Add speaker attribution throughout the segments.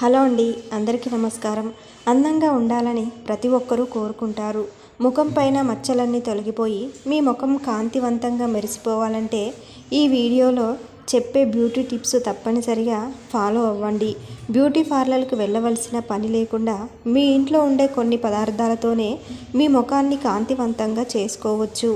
Speaker 1: Hello అండి అందరికీ నమస్కారం. అందంగా ఉండాలని ప్రతి ఒక్కరూ కోరుకుంటారు. ముఖం పైన మచ్చలన్నీ తొలగిపోయి మీ ముఖం కాంతివంతంగా మెరిసిపోవాలంటే ఈ వీడియోలో చెప్పే బ్యూటీ టిప్స్ తప్పనిసరిగా ఫాలో అవ్వండి. బ్యూటీ పార్లర్కి వెళ్ళవలసిన పని లేకుండా మీ ఇంట్లో ఉండే కొన్ని పదార్థాలతోనే మీ ముఖాన్ని కాంతివంతంగా చేసుకోవచ్చు.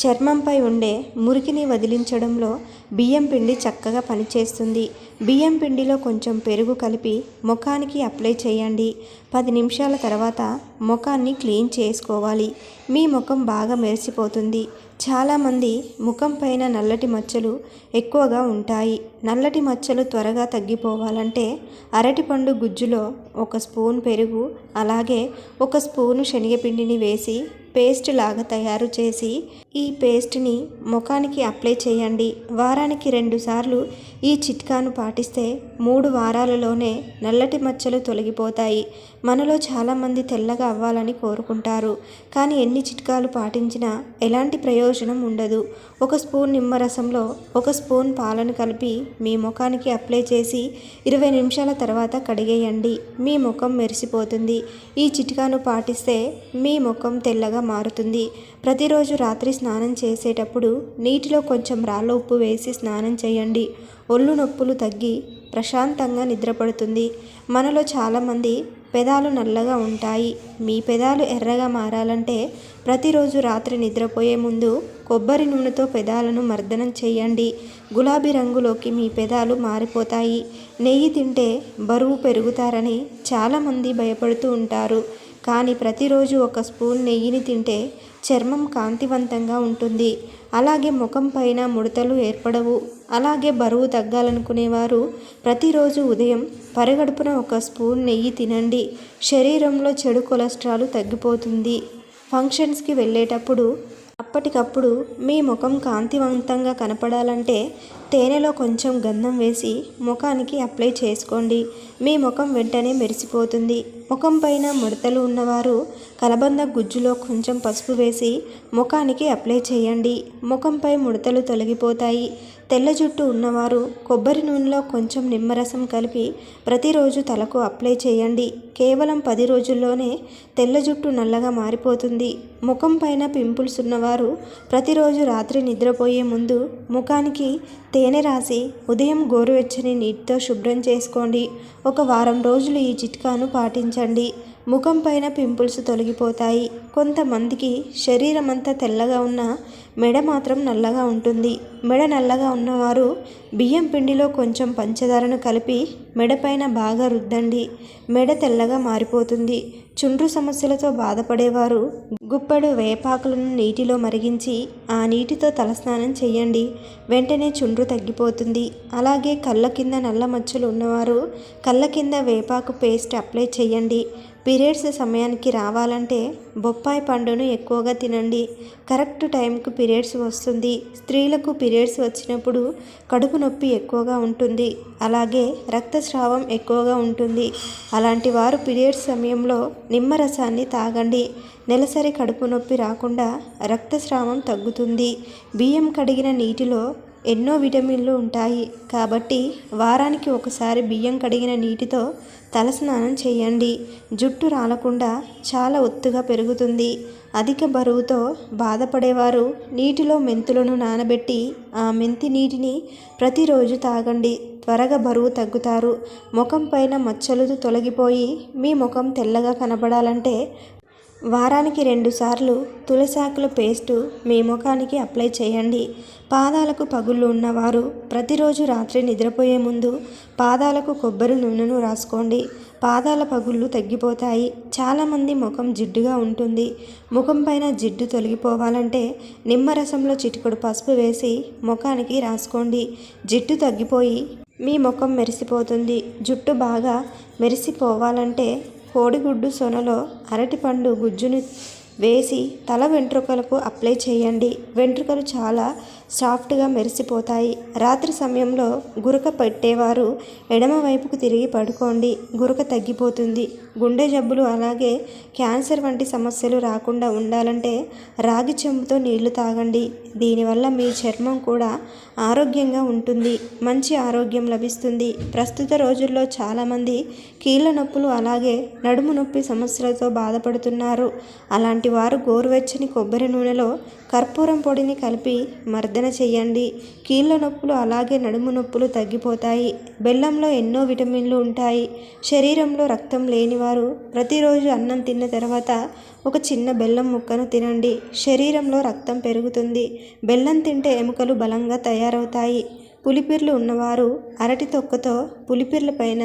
Speaker 1: చర్మంపై ఉండే మురికిని వదిలించడంలో బియ్యం పిండి చక్కగా పనిచేస్తుంది. బియ్యం పిండిలో కొంచెం పెరుగు కలిపి ముఖానికి అప్లై చేయండి. పది నిమిషాల తర్వాత ముఖాన్ని క్లీన్ చేసుకోవాలి. మీ ముఖం బాగా మెరిసిపోతుంది. చాలామంది ముఖం పైన నల్లటి మచ్చలు ఎక్కువగా ఉంటాయి. నల్లటి మచ్చలు త్వరగా తగ్గిపోవాలంటే అరటిపండు గుజ్జులో ఒక స్పూన్ పెరుగు అలాగే ఒక స్పూను శనగపిండిని వేసి పేస్ట్ లాగా తయారు చేసి ఈ పేస్ట్ని ముఖానికి అప్లై చేయండి. వారానికి రెండుసార్లు ఈ చిట్కాను పాటిస్తే మూడు వారాలలోనే నల్లటి మచ్చలు తొలగిపోతాయి. మనలో చాలామంది తెల్లగా అవ్వాలని కోరుకుంటారు. కానీ ఎన్ని చిట్కాలు పాటించినా ఎలాంటి ప్రయోజనం ఉండదు. ఒక స్పూన్ నిమ్మరసంలో ఒక స్పూన్ పాలను కలిపి మీ ముఖానికి అప్లై చేసి ఇరవై నిమిషాల తర్వాత కడిగేయండి. మీ ముఖం మెరిసిపోతుంది. ఈ చిట్కాను పాటిస్తే మీ ముఖం తెల్లగా మారుతుంది. ప్రతిరోజు రాత్రి స్నానం చేసేటప్పుడు నీటిలో కొంచెం రాళ్ళ ఉప్పు వేసి స్నానం చేయండి. ఒళ్ళు నొప్పులు తగ్గి ప్రశాంతంగా నిద్రపడుతుంది. మనలో చాలామంది పెదాలు నల్లగా ఉంటాయి. మీ పెదాలు ఎర్రగా మారాలంటే ప్రతిరోజు రాత్రి నిద్రపోయే ముందు కొబ్బరి నూనెతో పెదాలను మర్దనం చేయండి. గులాబీ రంగులోకి మీ పెదాలు మారిపోతాయి. నెయ్యి తింటే బరువు పెరుగుతారని చాలామంది భయపడుతూ ఉంటారు. కానీ ప్రతిరోజు ఒక స్పూన్ నెయ్యిని తింటే చర్మం కాంతివంతంగా ఉంటుంది. అలాగే ముఖం పైన ముడతలు ఏర్పడవు. అలాగే బరువు తగ్గాలనుకునేవారు ప్రతిరోజు ఉదయం పరగడుపున ఒక స్పూన్ నెయ్యి తినండి. శరీరంలో చెడు కొలెస్ట్రాల్ తగ్గిపోతుంది. ఫంక్షన్స్కి వెళ్ళేటప్పుడు అప్పటికప్పుడు మీ ముఖం కాంతివంతంగా కనపడాలంటే తేనెలో కొంచెం గంధం వేసి ముఖానికి అప్లై చేసుకోండి. మీ ముఖం వెంటనే మెరిసిపోతుంది. ముఖం పైన ముడతలు ఉన్నవారు కలబంద గుజ్జులో కొంచెం పసుపు వేసి ముఖానికి అప్లై చేయండి. ముఖంపై ముడతలు తొలగిపోతాయి. తెల్ల జుట్టు ఉన్నవారు కొబ్బరి నూనెలో కొంచెం నిమ్మరసం కలిపి ప్రతిరోజు తలకు అప్లై చేయండి. కేవలం పది రోజుల్లోనే తెల్ల జుట్టు నల్లగా మారిపోతుంది. ముఖం పైన పింపుల్స్ ఉన్నవారు ప్రతిరోజు రాత్రి నిద్రపోయే ముందు ముఖానికి తేనె రాసి ఉదయం గోరువెచ్చని నీటితో శుభ్రం చేసుకోండి. ఒక వారం రోజులు ఈ చిట్కాను పాటించండి. ముఖం పైన పింపుల్స్ తొలగిపోతాయి. కొంతమందికి శరీరం అంతా తెల్లగా ఉన్న మెడ మాత్రం నల్లగా ఉంటుంది. మెడ నల్లగా ఉన్నవారు బియ్యం పిండిలో కొంచెం పంచదారను కలిపి మెడపైన బాగా రుద్దండి. మెడ తెల్లగా మారిపోతుంది. చుండ్రు సమస్యలతో బాధపడేవారు గుప్పెడు వేపాకులను నీటిలో మరిగించి ఆ నీటితో తలస్నానం చేయండి. వెంటనే చుండ్రు తగ్గిపోతుంది. అలాగే కళ్ళ కింద నల్ల మచ్చలు ఉన్నవారు కళ్ళ కింద వేపాకు పేస్ట్ అప్లై చేయండి. పీరియడ్స్ సమయానికి రావాలంటే బొప్పాయి పండును ఎక్కువగా తినండి. కరెక్ట్ టైంకు పీరియడ్స్ వస్తుంది. స్త్రీలకు పీరియడ్స్ వచ్చినప్పుడు కడుపు నొప్పి ఎక్కువగా ఉంటుంది. అలాగే రక్తస్రావం ఎక్కువగా ఉంటుంది. అలాంటి వారు పీరియడ్స్ సమయంలో నిమ్మరసాన్ని తాగండి. నెలసరి కడుపు నొప్పి రాకుండా రక్తస్రావం తగ్గుతుంది. బియ్యం కడిగిన నీటిలో ఎన్నో విటమిన్లు ఉంటాయి. కాబట్టి వారానికి ఒకసారి బియ్యం కడిగిన నీటితో తలస్నానం చేయండి. జుట్టు రాలకుండా చాలా ఒత్తుగా పెరుగుతుంది. అధిక బరువుతో బాధపడేవారు నీటిలో మెంతులను నానబెట్టి ఆ మెంతి నీటిని ప్రతిరోజు తాగండి. త్వరగా బరువు తగ్గుతారు. ముఖం పైన మచ్చలు తొలగిపోయి మీ ముఖం తెల్లగా కనబడాలంటే వారానికి రెండుసార్లు తులసాకుల పేస్టు మీ ముఖానికి అప్లై చేయండి. పాదాలకు పగుళ్ళు ఉన్నవారు ప్రతిరోజు రాత్రి నిద్రపోయే ముందు పాదాలకు కొబ్బరి నూనెను రాసుకోండి. పాదాల పగుళ్ళు తగ్గిపోతాయి. చాలామంది ముఖం జిడ్డుగా ఉంటుంది. ముఖం పైన జిడ్డు తొలగిపోవాలంటే నిమ్మరసంలో చిటికొడు పసుపు వేసి ముఖానికి రాసుకోండి. జిడ్డు తగ్గిపోయి మీ ముఖం మెరిసిపోతుంది. జుట్టు బాగా మెరిసిపోవాలంటే కోడిగుడ్డు సొనలో అరటిపండు గుజ్జును వేసి తల వెంట్రుకలకు అప్లై చేయండి. వెంట్రుకలు చాలా సాఫ్ట్గా మెరిసిపోతాయి. రాత్రి సమయంలో గురక పెట్టేవారు ఎడమవైపుకు తిరిగి పడుకోండి. గురక తగ్గిపోతుంది. గుండె జబ్బులు అలాగే క్యాన్సర్ వంటి సమస్యలు రాకుండా ఉండాలంటే రాగి చెంబుతో నీళ్ళు తాగండి. దీనివల్ల మీ చర్మం కూడా ఆరోగ్యంగా ఉంటుంది. మంచి ఆరోగ్యం లభిస్తుంది. ప్రస్తుత రోజుల్లో చాలామంది కీళ్ళ నొప్పులు అలాగే నడుము నొప్పి సమస్యలతో బాధపడుతున్నారు. అలాంటి వారు గోరువెచ్చని కొబ్బరి నూనెలో కర్పూరం పొడిని కలిపి మర్దన చేయండి. కీళ్ళ నొప్పులు అలాగే నడుము నొప్పులు తగ్గిపోతాయి. బెల్లంలో ఎన్నో విటమిన్లు ఉంటాయి. శరీరంలో రక్తం లేనివారు ప్రతిరోజు అన్నం తిన్న తర్వాత ఒక చిన్న బెల్లం ముక్కను తినండి. శరీరంలో రక్తం పెరుగుతుంది. బెల్లం తింటే ఎముకలు బలంగా తయారవుతాయి. పులిపిర్లు ఉన్నవారు అరటి తొక్కతో పులిపిర్ల పైన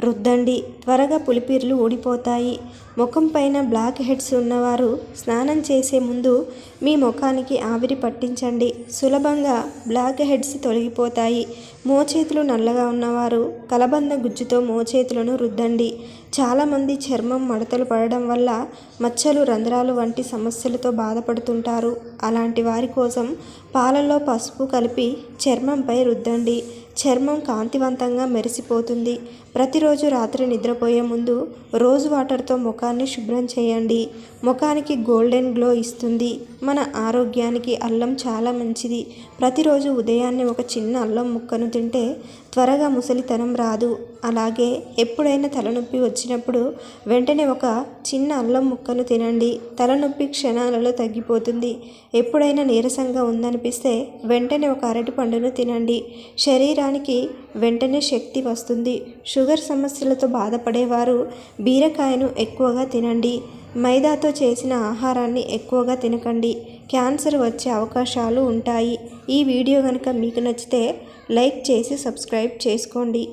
Speaker 1: రుద్దండి. త్వరగా పులిపిర్లు ఊడిపోతాయి. ముఖం పైన బ్లాక్ హెడ్స్ ఉన్నవారు స్నానం చేసే ముందు మీ ముఖానికి ఆవిరి పట్టించండి. సులభంగా బ్లాక్ హెడ్స్ తొలగిపోతాయి. మోచేతులు నల్లగా ఉన్నవారు కలబంద గుజ్జుతో మోచేతులను రుద్దండి. చాలామంది చర్మం మడతలు పడడం వల్ల మచ్చలు రంధ్రాలు వంటి సమస్యలతో బాధపడుతుంటారు. అలాంటి వారి కోసం పాలల్లో పసుపు కలిపి చర్మంపై రుద్దండి. చర్మం కాంతివంతంగా మెరిసిపోతుంది. ప్రతిరోజు రాత్రి నిద్రపోయే ముందు రోజ్ వాటర్తో ముఖాన్ని శుభ్రం చేయండి. ముఖానికి గోల్డెన్ గ్లో ఇస్తుంది. మన ఆరోగ్యానికి అల్లం చాలా మంచిది. ప్రతిరోజు ఉదయాన్నే ఒక చిన్న అల్లం ముక్కను తింటే త్వరగా ముసలితనం రాదు. అలాగే ఎప్పుడైనా తలనొప్పి వచ్చినప్పుడు వెంటనే ఒక చిన్న అల్లం ముక్కను తినండి. తలనొప్పి క్షణాలలో తగ్గిపోతుంది. ఎప్పుడైనా నీరసంగా ఉందనిపిస్తే వెంటనే ఒక అరటి పండును తినండి. శరీరానికి వెంటనే శక్తి వస్తుంది. షుగర్ సమస్యలతో బాధపడేవారు బీరకాయను ఎక్కువగా తినండి. మైదాతో చేసిన ఆహారాన్ని ఎక్కువగా తినకండి. క్యాన్సర్ వచ్చే అవకాశాలు ఉంటాయి. ఈ వీడియో కనుక మీకు నచ్చితే లైక్ చేసి సబ్స్క్రైబ్ చేసుకోండి.